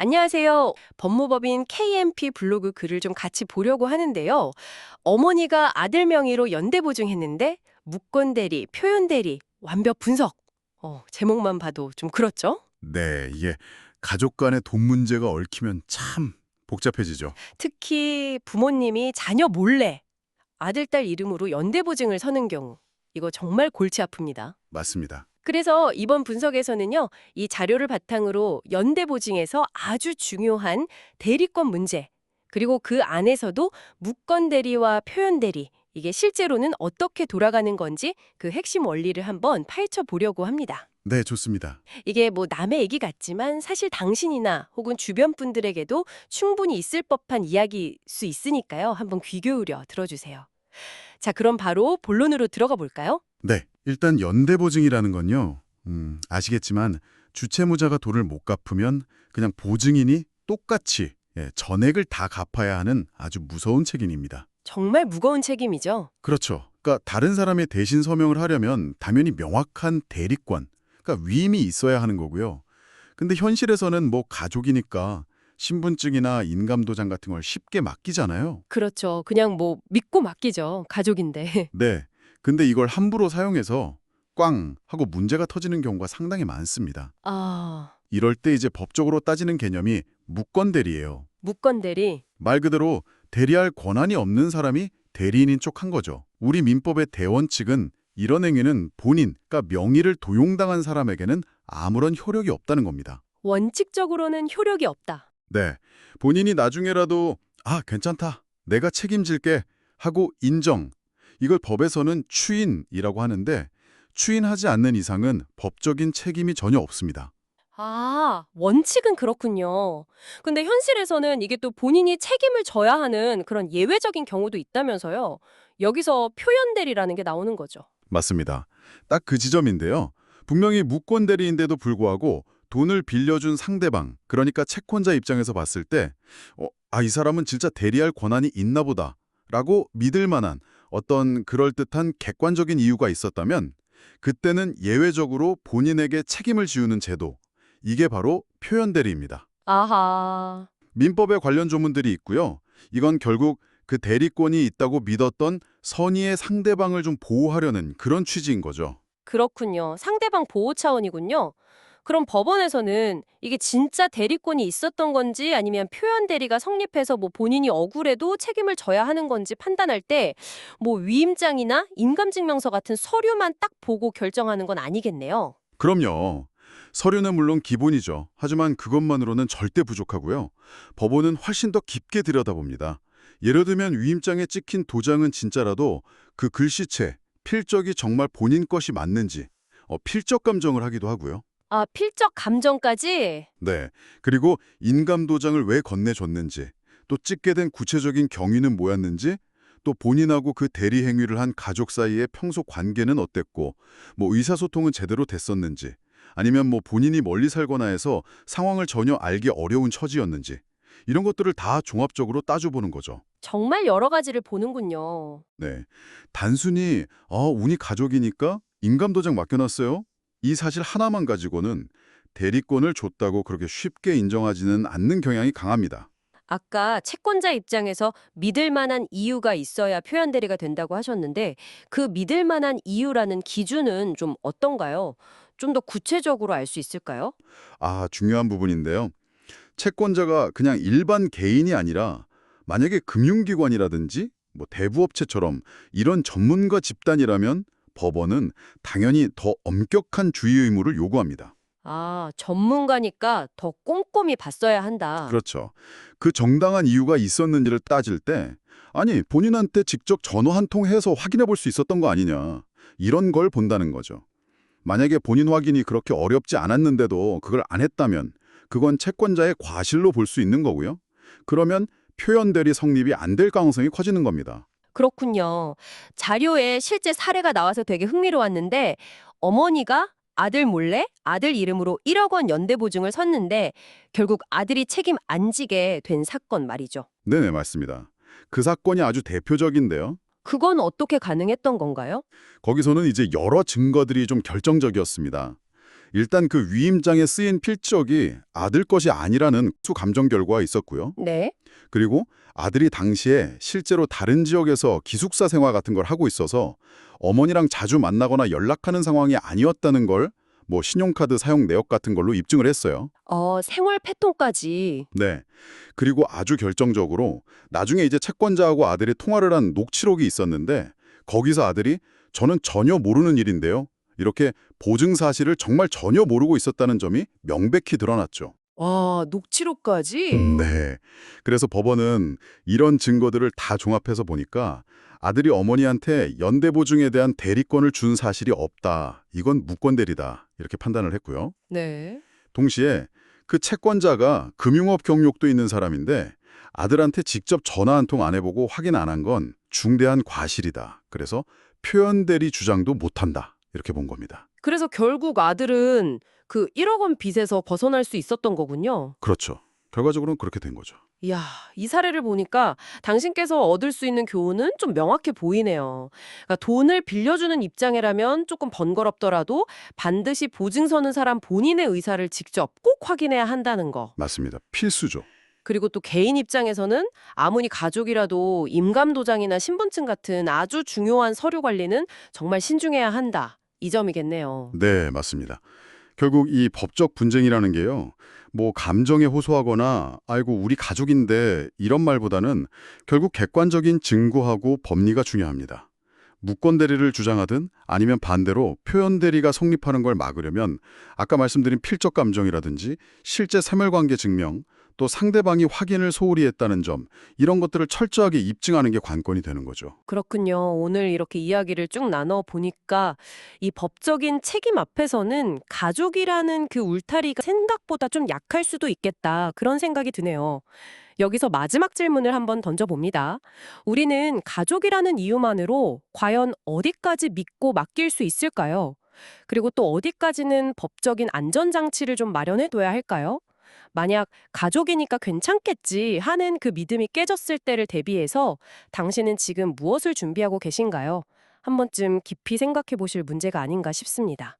안녕하세요. 법무법인 KMP 블로그 글을 좀 같이 보려고 하는데요. 어머니가 아들 명의로 연대 보증했는데 무권 대리, 표현 대리, 완벽 분석. 어, 제목만 봐도 좀 그렇죠? 네, 이게 가족 간의 돈 문제가 얽히면 참 복잡해지죠. 특히 부모님이 자녀 몰래 아들, 딸 이름으로 연대 보증을 서는 경우. 이거 정말 골치 아픕니다. 맞습니다. 그래서 이번 분석에서는요, 이 자료를 바탕으로 연대 보증에서 아주 중요한 대리권 문제, 그리고 그 안에서도 무권 대리와 표현 대리, 이게 실제로는 어떻게 돌아가는 건지 그 핵심 원리를 한번 파헤쳐 보려고 합니다. 네, 좋습니다. 이게 뭐 남의 얘기 같지만 사실 당신이나 혹은 주변 분들에게도 충분히 있을 법한 이야기일 수 있으니까요. 한번 귀 기울여 들어주세요. 자, 그럼 바로 본론으로 들어가 볼까요? 네, 일단 연대보증이라는 건요. 음, 아시겠지만 주채무자가 돈을 못 갚으면 그냥 보증인이 똑같이 예, 전액을 다 갚아야 하는 아주 무서운 책임입니다. 정말 무거운 책임이죠. 그렇죠. 그러니까 다른 사람의 대신 서명을 하려면 당연히 명확한 대리권, 그러니까 위임이 있어야 하는 거고요. 근데 현실에서는 뭐 가족이니까 신분증이나 인감도장 같은 걸 쉽게 맡기잖아요. 그렇죠. 그냥 뭐 믿고 맡기죠. 가족인데. 네. 근데 이걸 함부로 사용해서 꽝 하고 문제가 터지는 경우가 상당히 많습니다. 아, 이럴 때 이제 법적으로 따지는 개념이 무권 대리예요. 무권 대리. 말 그대로 대리할 권한이 없는 사람이 대리인인 척한 거죠. 우리 민법의 대원칙은 이런 행위는 본인, 그러니까 명의를 도용당한 사람에게는 아무런 효력이 없다는 겁니다. 원칙적으로는 효력이 없다. 네. 본인이 나중에라도 아, 괜찮다. 내가 책임질게 하고 인정. 이걸 법에서는 추인이라고 하는데 추인하지 않는 이상은 법적인 책임이 전혀 없습니다. 아, 원칙은 그렇군요. 근데 현실에서는 이게 또 본인이 책임을 져야 하는 그런 예외적인 경우도 있다면서요. 여기서 표현 대리라는 게 나오는 거죠. 맞습니다. 딱 그 지점인데요. 분명히 무권 대리인데도 불구하고 돈을 빌려준 상대방, 그러니까 채권자 입장에서 봤을 때 어, 아, 이 사람은 진짜 대리할 권한이 있나 보다 라고 믿을 만한 어떤 그럴듯한 객관적인 이유가 있었다면 그때는 예외적으로 본인에게 책임을 지우는 제도, 이게 바로 표현 대리입니다. 아하. 민법에 관련 조문들이 있고요. 이건 결국 그 대리권이 있다고 믿었던 선의의 상대방을 좀 보호하려는 그런 취지인 거죠. 그렇군요. 상대방 보호 차원이군요. 그럼 법원에서는 이게 진짜 대리권이 있었던 건지 아니면 표현 대리가 성립해서 뭐 본인이 억울해도 책임을 져야 하는 건지 판단할 때 뭐 위임장이나 인감증명서 같은 서류만 딱 보고 결정하는 건 아니겠네요. 그럼요. 서류는 물론 기본이죠. 하지만 그것만으로는 절대 부족하고요. 법원은 훨씬 더 깊게 들여다봅니다. 예를 들면 위임장에 찍힌 도장은 진짜라도 그 글씨체, 필적이 정말 본인 것이 맞는지 어, 필적 감정을 하기도 하고요. 아, 필적 감정까지? 네. 그리고 인감 도장을 왜 건네줬는지, 또 찍게 된 구체적인 경위는 뭐였는지, 또 본인하고 그 대리 행위를 한 가족 사이의 평소 관계는 어땠고, 뭐 의사소통은 제대로 됐었는지, 아니면 뭐 본인이 멀리 살거나 해서 상황을 전혀 알기 어려운 처지였는지, 이런 것들을 다 종합적으로 따져보는 거죠. 정말 여러 가지를 보는군요. 네. 단순히 어, 운이 가족이니까 인감 도장 맡겨놨어요. 이 사실 하나만 가지고는 대리권을 줬다고 그렇게 쉽게 인정하지는 않는 경향이 강합니다. 아까 채권자 입장에서 믿을 만한 이유가 있어야 표현 대리가 된다고 하셨는데 그 믿을 만한 이유라는 기준은 좀 어떤가요? 좀 더 구체적으로 알 수 있을까요? 아, 중요한 부분인데요. 채권자가 그냥 일반 개인이 아니라 만약에 금융기관이라든지 뭐 대부업체처럼 이런 전문가 집단이라면 법원은 당연히 더 엄격한 주의 의무를 요구합니다. 아, 전문가니까 더 꼼꼼히 봤어야 한다. 그렇죠. 그 정당한 이유가 있었는지를 따질 때 아니 본인한테 직접 전화 한 통 해서 확인해 볼 수 있었던 거 아니냐 이런 걸 본다는 거죠. 만약에 본인 확인이 그렇게 어렵지 않았는데도 그걸 안 했다면 그건 채권자의 과실로 볼 수 있는 거고요. 그러면 표현 대리 성립이 안 될 가능성이 커지는 겁니다. 그렇군요. 자료에 실제 사례가 나와서 되게 흥미로웠는데 어머니가 아들 몰래 아들 이름으로 1억 원 연대 보증을 섰는데 결국 아들이 책임 안 지게 된 사건 말이죠. 네네 맞습니다. 그 사건이 아주 대표적인데요. 그건 어떻게 가능했던 건가요? 거기서는 이제 여러 증거들이 좀 결정적이었습니다. 일단 그 위임장에 쓰인 필적이 아들 것이 아니라는 수 감정 결과가 있었고요. 네. 그리고 아들이 당시에 실제로 다른 지역에서 기숙사 생활 같은 걸 하고 있어서 어머니랑 자주 만나거나 연락하는 상황이 아니었다는 걸 뭐 신용카드 사용 내역 같은 걸로 입증을 했어요. 어, 생활 패턴까지. 네. 그리고 아주 결정적으로 나중에 이제 채권자하고 아들이 통화를 한 녹취록이 있었는데 거기서 아들이 저는 전혀 모르는 일인데요. 이렇게 보증 사실을 정말 전혀 모르고 있었다는 점이 명백히 드러났죠. 와, 녹취록까지? 네. 그래서 법원은 이런 증거들을 다 종합해서 보니까 아들이 어머니한테 연대보증에 대한 대리권을 준 사실이 없다. 이건 무권대리다. 이렇게 판단을 했고요. 네. 동시에 그 채권자가 금융업 경력도 있는 사람인데 아들한테 직접 전화 한 통 안 해보고 확인 안 한 건 중대한 과실이다. 그래서 표현대리 주장도 못한다. 이렇게 본 겁니다. 그래서 결국 아들은 그 1억 원 빚에서 벗어날 수 있었던 거군요. 그렇죠. 결과적으로는 그렇게 된 거죠. 이야, 이 사례를 보니까 당신께서 얻을 수 있는 교훈은 좀 명확해 보이네요. 그러니까 돈을 빌려주는 입장이라면 조금 번거롭더라도 반드시 보증 서는 사람 본인의 의사를 직접 꼭 확인해야 한다는 거. 맞습니다. 필수죠. 그리고 또 개인 입장에서는 아무리 가족이라도 임감 도장이나 신분증 같은 아주 중요한 서류 관리는 정말 신중해야 한다. 이 점이겠네요. 네, 맞습니다. 결국 이 법적 분쟁이라는 게요. 뭐 감정에 호소하거나 아이고 우리 가족인데 이런 말보다는 결국 객관적인 증거하고 법리가 중요합니다. 무권 대리를 주장하든 아니면 반대로 표현 대리가 성립하는 걸 막으려면 아까 말씀드린 필적 감정이라든지 실제 사멸관계 증명 또 상대방이 확인을 소홀히 했다는 점 이런 것들을 철저하게 입증하는 게 관건이 되는 거죠. 그렇군요. 오늘 이렇게 이야기를 쭉 나눠 보니까 이 법적인 책임 앞에서는 가족이라는 그 울타리가 생각보다 좀 약할 수도 있겠다. 그런 생각이 드네요. 여기서 마지막 질문을 한번 던져봅니다. 우리는 가족이라는 이유만으로 과연 어디까지 믿고 맡길 수 있을까요? 그리고 또 어디까지는 법적인 안전장치를 좀 마련해둬야 할까요? 만약 가족이니까 괜찮겠지 하는 그 믿음이 깨졌을 때를 대비해서 당신은 지금 무엇을 준비하고 계신가요? 한 번쯤 깊이 생각해 보실 문제가 아닌가 싶습니다.